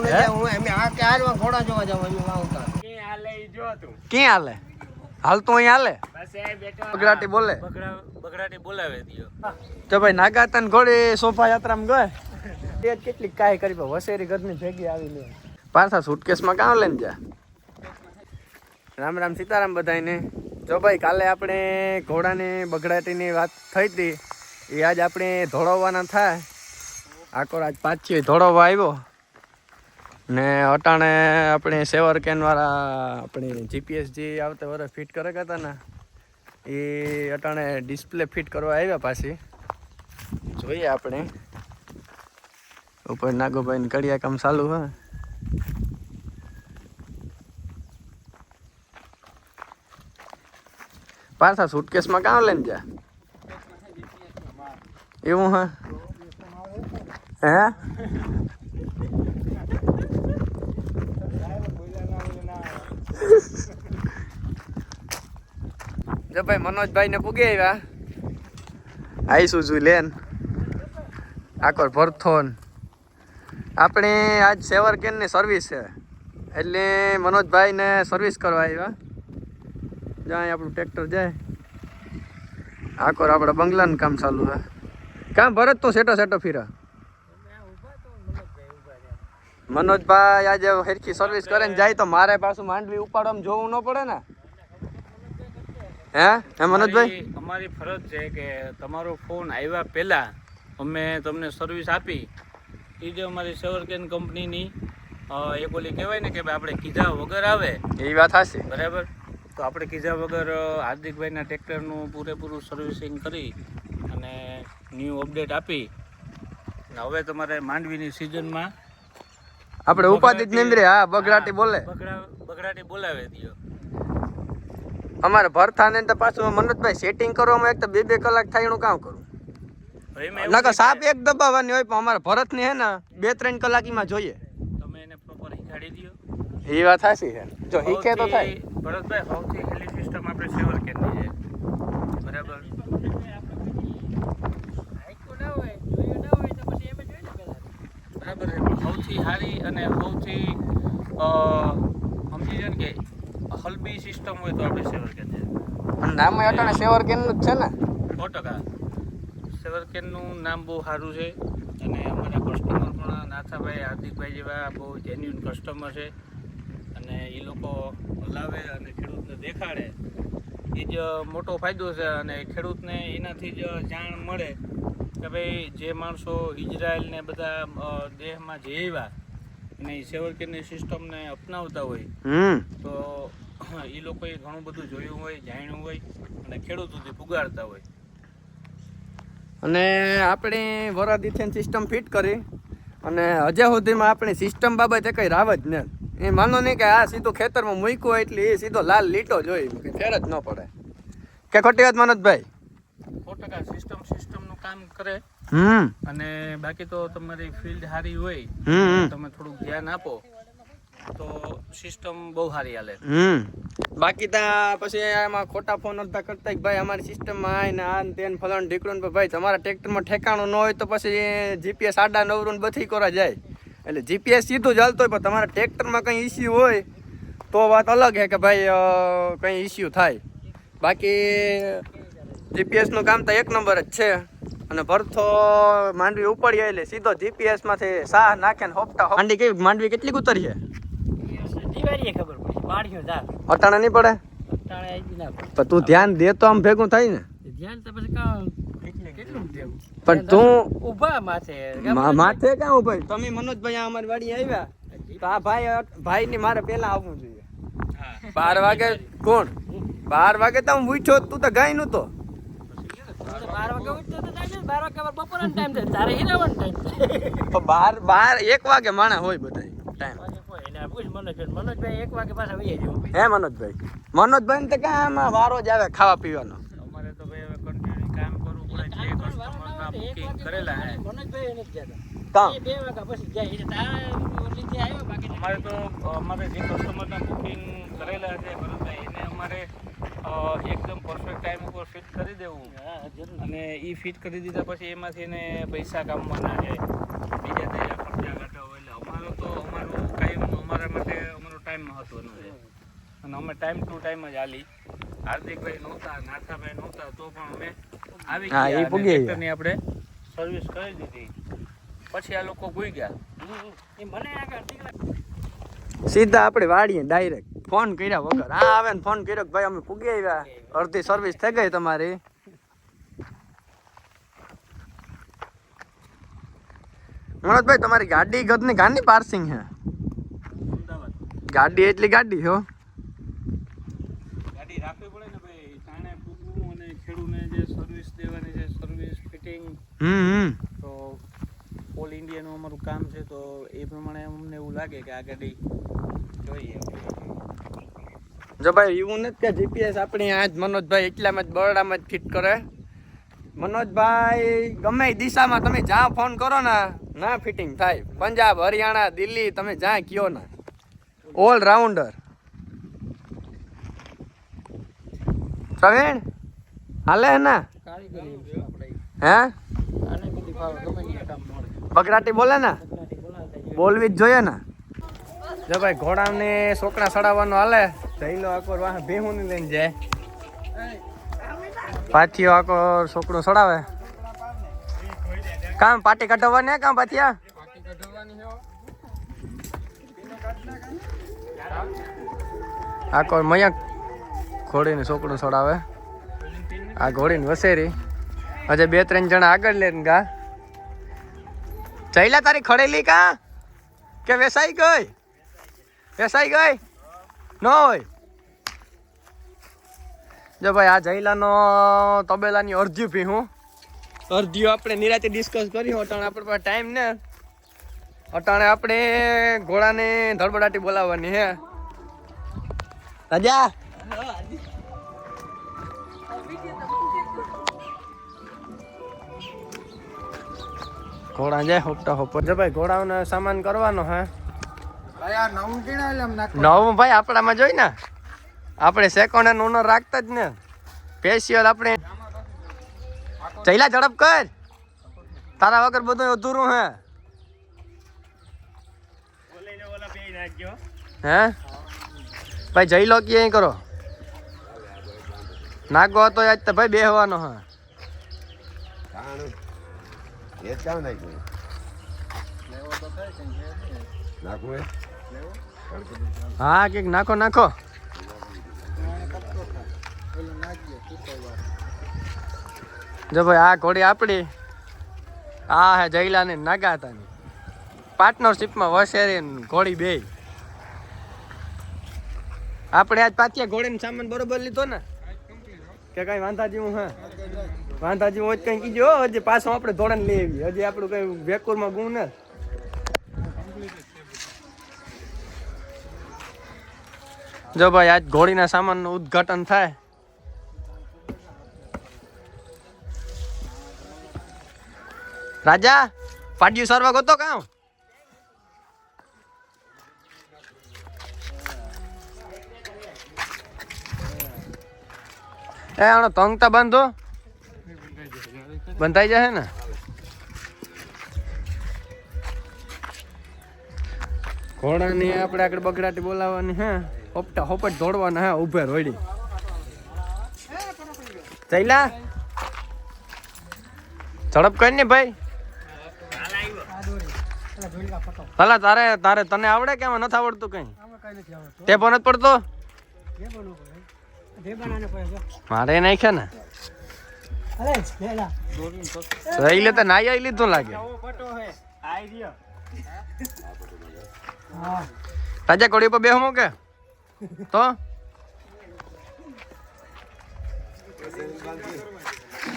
હું હું? એમ આ કે હાલમાં ઘોડા જોવા જાવ એમ વાવતા ક્યાં હાલે ઈ જો તું? ક્યાં હાલે? હાલ તો અહીંયા હાલે. બસ એ બેઠો. બગડાટી બોલે. બગડાટી બોલાવે દિયો તો ભાઈ નાગાતન ઘોડી શોભા યાત્રામાં ગયો? એ કેટલી કાય કરી પણ વસેરી ઘરની ભેગી આવી લે પાછા સુટકેસમાં કાં લઈને જા રામ રામ સીતારામ બધાયને. જો ભાઈ કાલે આપણે ઘોડાની બગડાટીની વાત થઈ હતી એ આજ આપણે ધોળવવાના થાય. આકોર આજ પાછી ધોળવવા આવ્યો. ને અટાણે આપણે સેવર કેન વાળા આપણે જીપીએસ જે આવતા વર્ષ ફિટ કરે હતા ને એ અટાણે ડિસ્પ્લે ફિટ કરવા આવ્યા પાછી. જોઈએ આપણે. ઉપર નાગોભાઈ કડિયા કામ ચાલુ હે. પાછા સુટકેસમાં કામ લઈને જા એવું હા? હે? જો ભાઈ મનોજભાઈ ને પૂગી આવ્યા. આવીશું જોઈ લેન. આકોર ભરથોન. આપણે આજ સેવર કેનની સર્વિસ છે. એટલે મનોજભાઈ ને સર્વિસ કરવા આવ્યા. જ્યાં આપણું ટ્રેક્ટર જાય. આકોર આપણે બંગલાનું કામ ચાલુ છે. કામ ભરત તો સેટો સેટો ફીરા. મનોજભાઈ આજે સરખી સર્વિસ કરીને જાય તો મારે પાછું માંડવી ઉપાડવામાં જોવું ન પડે ને. હે? હે મનોજભાઈ? અમારી- ફરજ છે કે તમારો ફોન આવ્યા પહેલા અમે તમને સર્વિસ આપી. એ જે અમારી સેવરકેન કંપનીની એક ઓલી કહેવાય ને કે ભાઈ આપણે કીધા વગર આવે. એ વાત હશે બરાબર? તો આપણે કીધા વગર હાર્દિકભાઈના ટ્રેક્ટરનું પૂરેપૂરું સર્વિસિંગ કરી અને ન્યૂ અપડેટ આપી. અને હવે તમારે માંડવીની સિઝનમાં આપણે ઉપાધિ જ નિંદ્રે હા બગડાટી બોલે. બગડા બગડાટી બોલાવે દિયો. અમારે ભરથાને તો પાછું મનોજભાઈ સેટિંગ કરવામાં એક તો બે બે કલાક થાય એનું કામ કરું. નકર સાપ એક દબાવવાની હોય પણ અમારે ભરતની હે ને બે ત્રણ કલાક એમાં જોઈએ. તમે એને પ્રોપર શીખાડી દો એ વાત હાસી છે. જો હીખે તો થાય. ભરતભાઈ સૌથી હેલી સિસ્ટમ આપણે સેવર કેનની છે. બરાબર? બરાબર સૌથી સારી અને સૌથી અ, સમજી જાય કે હલબી સિસ્ટમ હોય તો આપણે સેવર કેન છે. અને નામ અટાણે સેવર કેનનું જ છે ને? સો ટકા સેવર કેનનું નામ બહુ સારું છે. અને અમારા કસ્ટમર પણ નાથાભાઈ હાર્દિકભાઈ જેવા બહુ જેન્યુન કસ્ટમર છે. અને એ લોકો લાવે અને ખેડૂતને દેખાડે. એ જ મોટો ફાયદો છે અને ખેડૂતને એનાથી જ જાણ મળે કે ભાઈ જે માણસો ઇઝરાયલ ને બધા દેહમાં જેવા જે અને એ સેવર કેનની સિસ્ટમને અપનાવતા હોય. તો એ લોકોએ ઘણું બધું જોયું હોય જાણ્યું હોય અને ખેડૂત સુધી પુગાડતા હોય. અને આપણે વરાદીથેન સિસ્ટમ ફિટ કરી અને હજી સુધીમાં આપણી સિસ્ટમ બાબતે કંઈ રાવ જ ને એ માનો નહીં કે આ સીધું ખેતરમાં મૂક્યું એટલે એ સીધો લાલ લીટો જોઈ કે ફેર જ ન પડે. કે ખોટી વાત મનોજભાઈ ખોટકા સિસ્ટમ સિસ્ટમનું કામ કરે હમ. અને બાકી તો તમારી ફિલ્ડ સારી હોય તમે થોડુંક ધ્યાન આપો. તો સિસ્ટમ બહુ સારી હાલે. હમ. બાકી તા પછી એમાં ખોટા ફોન નતા કરતા કે ભાઈ અમારી સિસ્ટમમાં આય ને આ ને તે ફલાણ ઢીકણું ને ભાઈ તમારા ટ્રેક્ટરમાં ઠેકાણું ન હોય તો પછી જીપીએસ આડા નવરું ને બધી કરવા જાય. એટલે જીપીએસ સીધું ચાલતો હોય પણ તમારા ટ્રેક્ટરમાં કંઈ ઇસ્યુ હોય તો વાત અલગ છે કે ભાઈ કંઈ ઇસ્યુ થાય. બાકી જીપીએસનું કામ તો એક નંબર જ છે. અને ભરથો માંડવી ઉપાડી એટલે સીધો જીપીએસમાંથી સાહ નાખે ને હોપટા માંડવી કેવી? માંડવી કેટલી ઉતરી છે? ખબર પડી. અટાણે નહીં પડે? તાણે આવી ના પડે. પણ તું ધ્યાન દે તો આમ ભેગું થાય ને. ધ્યાન તો પછી કાં પણ તું ઊભા માથે. માથે ક્યાં ઊભા તમે મનોજભાઈ અમારી વાડી આવ્યા. તો આ ભાઈ ભાઈ ની મારે પેલા આવવું જોઈએ. બાર વાગે કોણ? બાર વાગે તો હું ઉઠ્યો તું તો ગાયનું તો બાર વાગે ઉઠતો તો જાય બાર વાગે બપોરનો ટાઈમ થાય. તારે ટાઈમ બાર બાર એક વાગે માણા હોય બધા ટાઈમ. પૂછ મનોજ મનોજભાઈ એક વાગે પાછા વહી જવું હે મનોજભાઈ? મનોજભાઈ ને તો ક્યાં આમાં વારો જ આવે ખાવા પીવાનો. અમારે તો ભાઈ હવે કન્ટિન્યુ કામ કરવું પડે જે કસ્ટમરના બુકિંગ કરેલા હે. મનોજભાઈ નથી જતા. કામ બે વાગ્યા પછી જાય. એટલે તારા ઓલીથી આવ્યો બાકી અમારે તો અમારે જે કસ્ટમરના બુકિંગ કરેલા છે ભરતભાઈ એને અમારે એકદમ પરફેક્ટ ટાઈમ ઉપર ફિટ કરી દેવું. હા અને એ ફિટ કરી દીધા પછી એમાંથી એને પૈસા કામવાના છે. બીજા તેજા ખર્ચા કાઢવા હોય એટલે અમારો તો અમારું ટાઈમ મહત્વનો છે. અને અમે ટાઈમ ટુ ટાઈમ જ હાલી. હાર્દિકભાઈ નહોતા નાથાભાઈ નહોતા તો પણ અમે આવી ગયા. ટ્રેક્ટરની આપણે સર્વિસ કરી દીધી. પછી આ લોકો ગુઈ ગયા. મને સીધા આપણે વાડીએ ડાયરેક્ટ ફોન કર્યા વગર. હા આવે ને ફોન કર્યો કે ભાઈ અમે પૂગી આવ્યા. અડધી સર્વિસ થઈ ગઈ તમારી. મનોજભાઈ તમારી ગાડી ગદની ગાડી પાર્સિંગ છે. ગાડી એટલી ગાડી હો. ગાડી રાખવી પડે ને ભાઈ તાણે પૂગવું અને ખેડૂને જે સર્વિસ દેવાની છે સર્વિસ ફિટિંગ હમ તો ઓલ ઇન્ડિયાનું અમારું કામ છે તો એ પ્રમાણે અમને એવું લાગે કે આ ગાડી જોઈએ. જો ભાઈ એવું નથી કે જીપીએસ આપણી આજ મનોજભાઈ એટલામાં જ બરડામાં જ ફિટ કરે. મનોજભાઈ ગમે દિશામાં તમે જ્યાં ફોન કરો ને ના ફિટિંગ થાય. પંજાબ હરિયાણા દિલ્હી તમે જ્યાં કયો ના. ઓલ રાઉન્ડર પ્રવીણ હાલે ના? હે? બગરાટી બોલે ને? બગડાટી. બોલવી જ જોઈએ ને. જો ભાઈ ઘોડાને છોકરા સડાવવાનો હાલે. જઈલો આકોર વાહ ભેહું ને લઈને જાય. પાથીઓ આકોર છોકરો સડાવે કામ પાટી કઢાવવાની કામ પાથિયા? આકોર મયંક ઘોડીને છોકરું છોડાવે. આ ઘોડીને વસેરી. હજે બે ત્રણ જણા આગળ લઈને ગા. ચૈલા તારી ખડેલી કા? કે વેસાઈ ગઈ? વેસાઈ ગઈ? ન હોય. જો ભાઈ, આ જૈલાનો તબેલાની અરજી પી હું. અરજીઓ આપણે નિરાતે ડિસ્કસ કરી, અટાણે આપણે પાસે ટાઈમ ને. અટાણે આપણે ઘોડાને ધડબડાટી બોલાવવાની હે. રાજા? ઘોડા જાય હોપટા હોપર જો ભાઈ ઘોડાઓને સામાન કરવાનો હે. નવું ભાઈ આપણામાં જોઈ ને. આપણે સેકન્ડ હેન્ડ ઓનર રાખતા જ ને. ફેશિયલ આપણે ચૈલા ઝડપ કર. તારા વગર બધું અધૂરું હે. હે? ભાઈ જઈ લો કે અહીં કરો. નાગો હતો આજ તો ભાઈ બેહવાનો હા. હા કંઈક નાખો નાખો. જો ભાઈ આ ઘોડી આપણી. આ હે જયલાની હતા પાર્ટનરશીપમાં વસેરી ને ઘોડી બે આપણે આજ પાછિયા ઘોડે સામાન બરોબર લીધો ને? કે કઈ વાંધા જેવું, હા. વાંધા જેવું તો કઈ કીજો હજી પાછો આપણે ધોરણ લઈ આવીએ. હજી આપણું કઈ વેકુરમાં ગુણ ને જો ભાઈ, આજ ઘોડીના સામાનનું ઉદ્ઘાટન થાય. રાજા પાડ્યું સરવા ગોતો કાં? એ આનો તંગતા બાંધો. બંધાઈ જશે ને? ઘોડાની આપણે આગળ બગડાટી બોલાવવાની હે? હોપટા હોપટ દોડવાના હે ઉભે રોડી ચૈલા ઝડપ કર ને ભાઈ. ભલા તારે તારે તને આવડે કે એમાં નથી આવડતું કઈ? તે પણ નથી પડતો? મારે નાખ્યા ને? રહી લે તો નાઈ આવી લીધું લાગે. રાજા કોડી પર બેહો મૂકે. તો?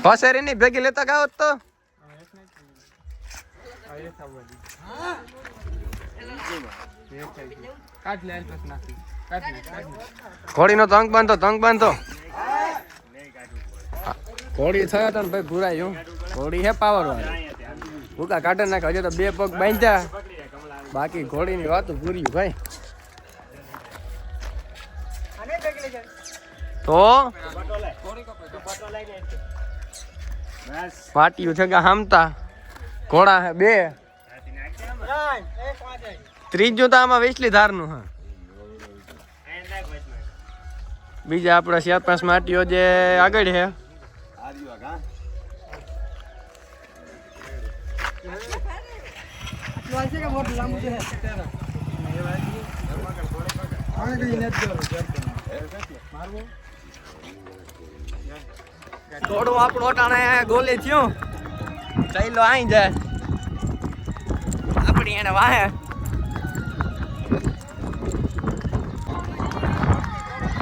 ફસેરી ની ભેગી લેતા ગાવ તો? ઘોડીનો તંગ બાંધો તંગ બાંધો. ઘોડી થયા તો ને ભાઈ ભૂરાયું ઘોડી હે પાવર વાળી. ભૂકા કાઢે નાખે હજી તો બે પગ બાંધ્યા. બાકી ઘોડીની વાત પૂરી ભાઈ. તો? પાટિયું છે કે હામતા? ઘોડા હે બે. ત્રીજું તો આમાં વેચલી ધારનું હા. બીજા આપણા ચાર પાંચ માટીઓ જે આગળ છે. થોડું આપણું અટાણે ગોલી થયું. ચાલો આઈ જાય. આપણી એને વાહે.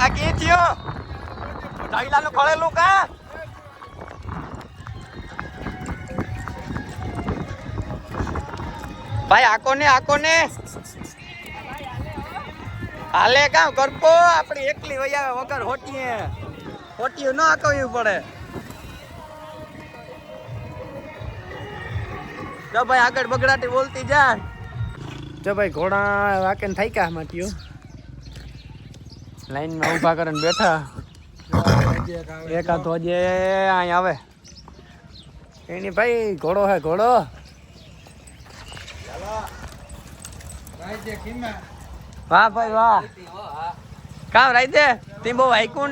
આ કે થયો? ચાઈલાનું ખળેલું કા? ભાઈ, આકો ને આકો ને. હાલે કામ, કરપો. આપણી એકલી આવે વગર હોટીએ. હોટીયું ન આકવવું પડે. જો ભાઈ, આગળ બગડાટી બોલતી જા. જો ભાઈ, ઘોડા વાકેન થઈ કા માટીઓ લાઈનમાં ઊભા કરીને બેઠા. એકાદ હજે અહીં આવે. એની ભાઈ ઘોડો હે ઘોડો. વાહ ભાઈ વાહ. કામ રાઈ દે તી બહુ હાઈકું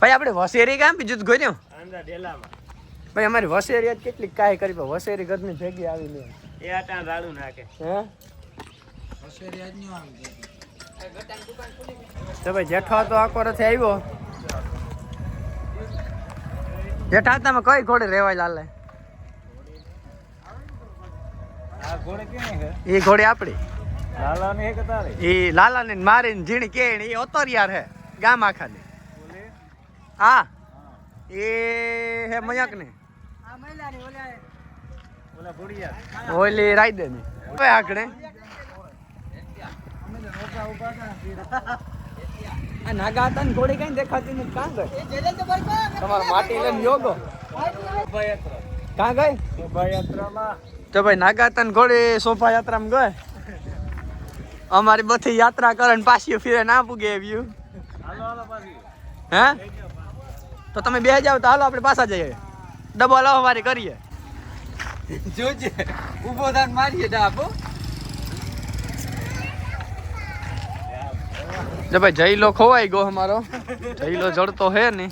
ભાઈ આપણે વસેરી કામ બીજું ડેલામાં. ભાઈ અમારી વસેરી આજ કેટલી કાંઈ કરી પણ વસેરી ઘરની ભેગી આવી લે એ આટા રાડું નાખે. હે? તો ભાઈ જેઠો તો આખો રથે આવ્યો. જેઠા તમે કઈ ઘોડે રેવાય લાલે? આ ઘોડે એ ઘોડી આપડી. લાલા ને એ મારીને ઝીણી કે એ ઓતરિયાર હે ગામ આખાની. હા. એ હે મયક ને ઓલા રાઈ દે હવે આકડે આ નાગા હતા ને ઘોડી કઈ દેખાતી નથી. કાં ગઈ? તમારા માટી લઈને યોગો કાં ગઈ? શોભાયાત્રામાં તો ભાઈ નાગા હતા ને ઘોડી શોભા યાત્રામાં ગઈ. અમારી બધી યાત્રા કરે ને પાછી ફીરે ના પૂગે એવી હાલો હાલો પાછી. હે? તો તમે બે જાવ તો હાલો આપણે પાછા જઈએ. ડબલ વારી કરીએ. જોજે. ઊભો થાન મારીએ ડાબો જો ભાઈ જઈલો ખોવાઈ ગયો અમારો. જઈલો જડતો હે ને.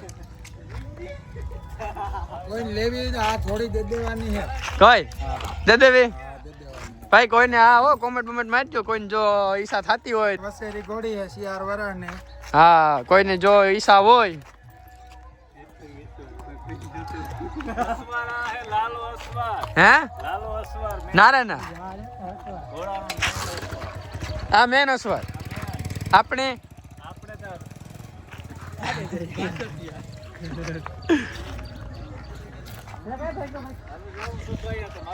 કોઈ લેવી આ થોડી દે દેવાની કઈ? દે દેવી. ભાઈ કોઈને આ હો કોમેન્ટ બોમેન્ટ મારજો. કોઈને જો ઈચ્છા થતી હોય. વસેરી ઘોડી છે શિયાર વરાને હા કોઈને જો ઈચ્છા હોય હે? લાલો અસવાર હે લાલો અસવાર ના રે ના ઘોડાનો આ મેન અસવાર. આપણે આપણે તો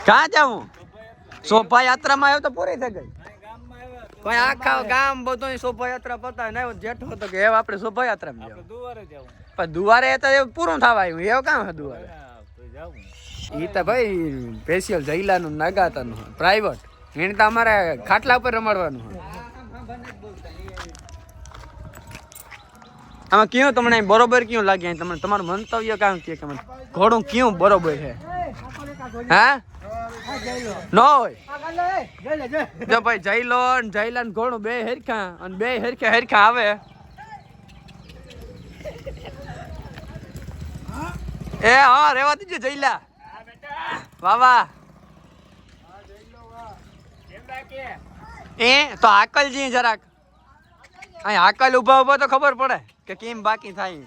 ક્યાં જાવું? શોભા યાત્રામાં આવ્યો તો પૂરી થઈ ગઈ. કોઈ આખા ગામ બધું શોભા યાત્રા પતા ને જેઠો હતો કે હવે આપણે શોભા યાત્રામાં દુવારે જવું. પણ દુવારે તો પૂરું થવા આવ્યું એવું કામ દુવારે? એ તો ભાઈ સ્પેશિયલ જઈલાનું નાગાતાનું પ્રાઇવેટ એને તો અમારે ખાટલા ઉપર રમાડવાનું આમાં કયું તમને બરોબર કયું લાગે? તમને તમારું મંતવ્ય કામ કે મને? ઘોડું કયું બરોબર છે? હા? નો હોય? જો ભાઈ જઈલા ને ઘોડું બે હેરખા, અને બે હેરખા હેરખા આવે. એ હા રેવા દીજો જઈલા વાવા વાહ. એ તો આકલ જી જરાક. અહીં આકલ ઊભા ઊભા તો ખબર પડે કે કેમ બાકી થાય.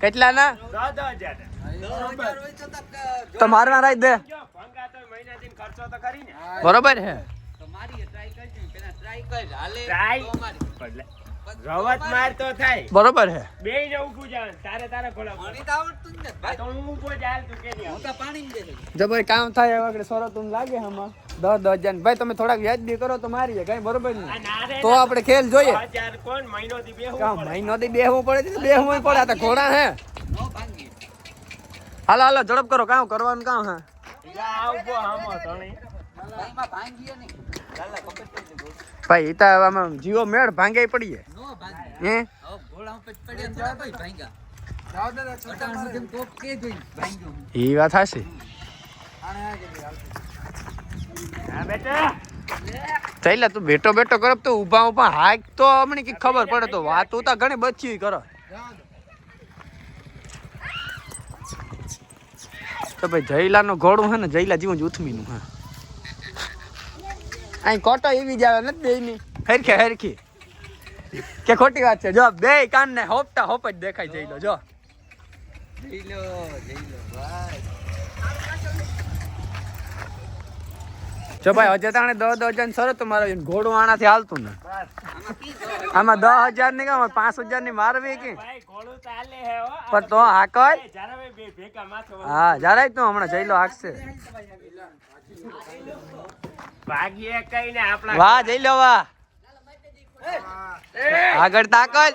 કેટલા ના તો મારવા દે. બરોબર છે ટ્રાય રવત માર તો થાય. બરોબર હે. બે જવું જાવ તારે તારે ખોલા હા, તો હું ઊભો જાય તું કે નહીં જો ભાઈ કામ થાય એવા આગળ સોરો તું લાગે આમાં. દસ દસ હજાર ભાઈ તમે થોડાક વ્યાજબી કરો તો મારીએ કઈ બરોબર નહીં. તો આપણે ખેલ જોઈએ. મહિનો થી બેહવું પડે. છે? બેહવું પડે? તો ઘોડા હે હાલો હાલો ઝડપ કરો. કામ કરવાનું કામ હે? જા હામો. ભાઈ ઈતા આમાં જીવો મેળ ભાંગે પડીએ હે? કે એ વાત હશે કે ચાલ્યા તું બેટો બેટો કરો તો ઊભા ઊભા હાક તો હમણાં કઈ ખબર પડે તો વાત તો ઘણી બચી કરો. તો ભાઈ જયલાનું ઘોડું હે ને જયલા જીવન જ ઉથમીનું હા. અહીં કોટો એવી જ આવે નથી બેયની. હરખે હરખી. કે ખોટી વાત છે? જો બે કાન ને હોપતા હોપ જ દેખાય જઈ લો જો. જઈ લો જઈ લો ભાઈ. જો ભાઈ હજે તાણે દસ દસ હજાર સર તો મારે ઘોડું આનાથી હાલતું ને. આમાં દસ હજારની કામ પાંચ હજારની મારવી કે? ભાઈ ઘોડું તો હાલે હે હો. પણ તો હાકર હા જરાય તું હમણાં જઈ લો હાકશે વાહ જઈ લો વાહ. આગળ તાકલ.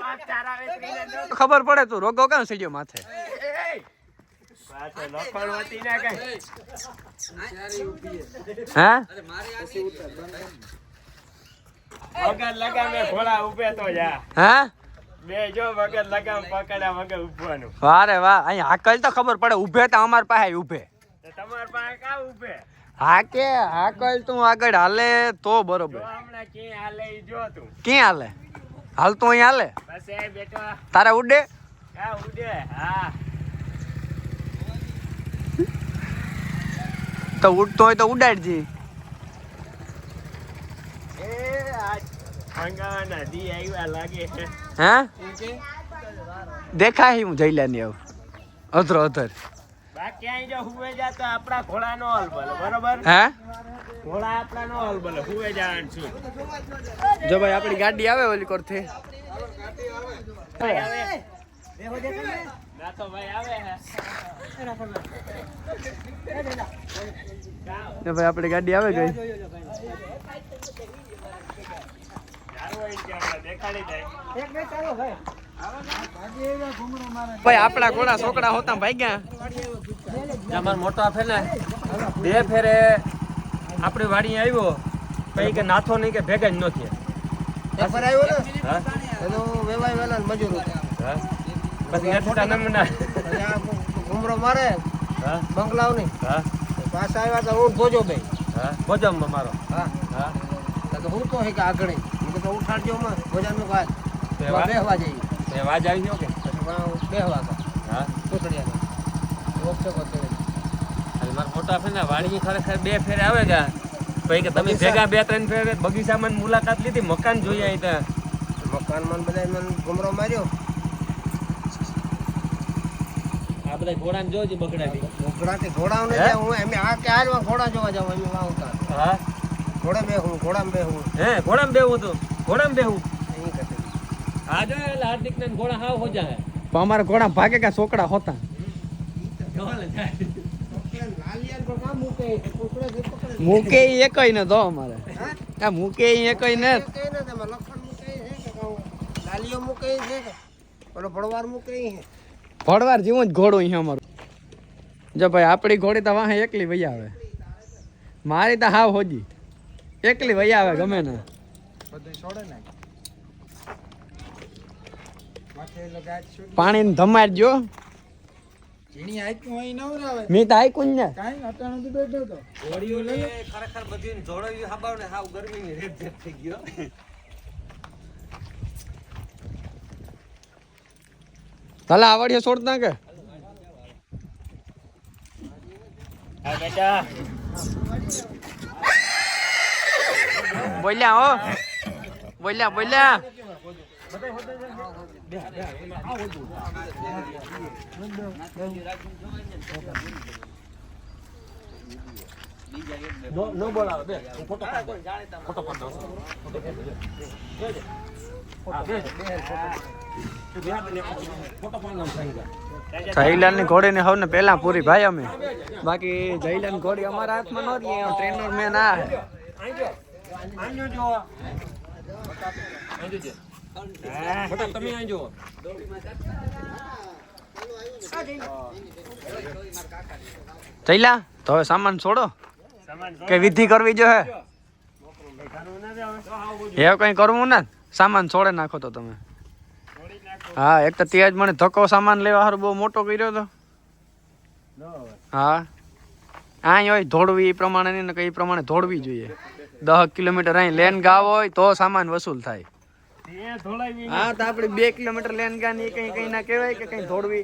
ખબર પડે તું રોગો કેમ સડ્યો માથે? ઉભે ઉભવાનું વાહ રે વાહ અહીં હાકલ તો ખબર પડે ઊભે તો અમાર પાસે ઊભે. તો તમાર પાસે કા ઉભે હાકે હાકલ તું આગળ હાલે તો બરોબર. ક્યાં હાલે હાલે? હાલ તું અહીં હાલે? બસ એ બેટો તારે ઉડે? કા ઉડે હા. તો ઉડતો હોય તો ઉડાડજી. હે? દેખાય હું જઈ જઈલાની આવ. અધરો અધર. જો હુવે જા તો આપણા ઘોડા નો હલ બોલે બરોબર? હા? ઘોડા આપણાનો હલ બોલે હુવે જાણ છું. જો ભાઈ આપણી ગાડી આવે ઓલી કોરથી? ભાઈ આવે? ના તો ભાઈ આવે હે. જો ભાઈ આપણે ગાડી આવે ગઈ. દેખાડી જાય ભાઈ આપણા ઘોડા છોકરા હોતા ભાગ્યા. અમાર મોટા ફેને બે ફેરે આપણી વાડી આવ્યો. પછી કે નાથો નહીં કે ભેગા જ નથી પેપર આવ્યો ને? વેવાય વેલા મજૂર હતો. હા? પછી નેઠા નમના. ઘુમરો મારે હા? બંગલાવની હા? પાછા આવ્યા તો હું ભોજો બે હા? ભોજનમાં મારો. હા. હા? તો હું તો હે કે આગળ? ઉઠાડજો માં ભોજાનું વાત તે વા- જઈએ. તે વાજ આવી ગયો કે? હા? ઓકે અને મારા મોટા ફેને વાડી ખરેખર બે ફેરે આવે ગા ભાઈ કે તમે ભેગા બે ત્રણ ફેરે બગીચામાં મુલાકાત લીધી મકાન જોઈ આવી ત્યાં. મકાન મન બધા મને ઘુમરો માર્યો. આ બધા ઘોડાને જોજી બગડાવી ઘોડા ને હું? એમ આ કે હાલમાં ઘોડા જોવા જાવ એમ વાવતા. હા? ઘોડા બે હું ઘોડામાં બે હું હે ઘોડામાં બેવું હતું ઘોડામાં બેવું અહીં કરતી આ એટલે હાર્દિક ને ઘોડા હાવ હો. જાય પણ અમારા ઘોડા ભાગે કા છોકરા હોતા? મૂકે કુકડે પકડે મૂકે ઈ એકય ને તો અમારે. આ મૂકે ઈ એકય ને લાલીઓ મૂકે છે ઓલો ભડવાર મૂકે છે જેવું જ ઘોડું અહીંયા અમારું. જો ભાઈ આપણી ઘોડી તો વાહે એકલી વહી આવે. મારી તો હાવ હોજી. એકલી વહી આવે ગમે ને. બધું છોડે ને માથે એટલે ગાજ છૂટી પાણી ધમાડજો. ઝીણી હાઈકનું મેં તો આઈકું ને. કાંઈ તો ખરેખર બધી જોડાવી હાબાવ ને હાવ ગરમી થઈ ગયો તાલા આવડ્યો છોડતા કે હા બેટા. બોલ્યા હો. બોલ્યા બોલ્યા. નો બોલાવે બે હું ની ઘોડી ને હવને પેલા પૂરી, ભાઈ અમે. બાકી જયલાલ ઘોડી અમારા હાથમાં ન રહી ટ્રેનર મેન ના. આંજો તમે તો હવે સામાન છોડો. કે વિધિ કરવી જો હે? એવું કઈ કરવું ને? સામાન છોડે નાખો તો તમે. હા, એક તો ત્યાં જ મને ધક્કો સામાન લેવા હારું બહુ મોટો કર્યો હતો હા. અહીં હોય ધોળવી એ પ્રમાણે ને કઈ પ્રમાણે ધોળવી જોઈએ. દસ કિલોમીટર અહીં લેન ગાવ હોય તો સામાન વસૂલ થાય. હા તો આપણે બે કિલોમીટર લેન ગા ની કઈ કઈ ના કહેવાય કે કઈ ને.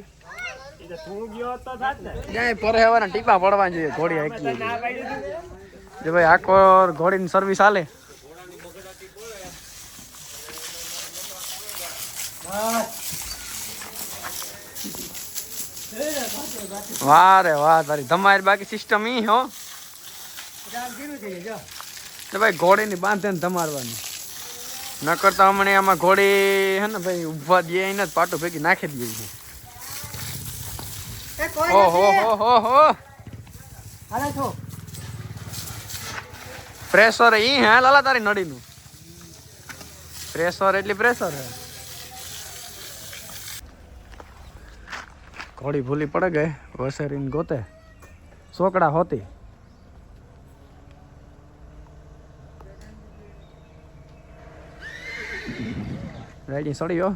ક્યાંય પરે હવાના ટીપા પડવા જોઈએ ઘોડી હાકી. જે ભાઈ આખો ઘોડીની સર્વિસ હાલે. વાહ રે વાહ તારી ધમારી બાકી સિસ્ટમ ઈ હો. તો ભાઈ ઘોડીની બાંધે ને ધમાડવાની ન કરતા હમણાં આમાં ઘોડી હે ને ભાઈ ઊભા દે એને જ પાટું ભેગી નાખી દઈએ છે. ઓહો હો હો હો. હાલે છો. પ્રેશર ઈ હે લાલા તારી નડીનું પ્રેશર એટલી પ્રેશર હે. ઘોડી ભૂલી પડે ગઈ વસેરીને ગોતે. સોકડા હોતી. રેડી સડી હો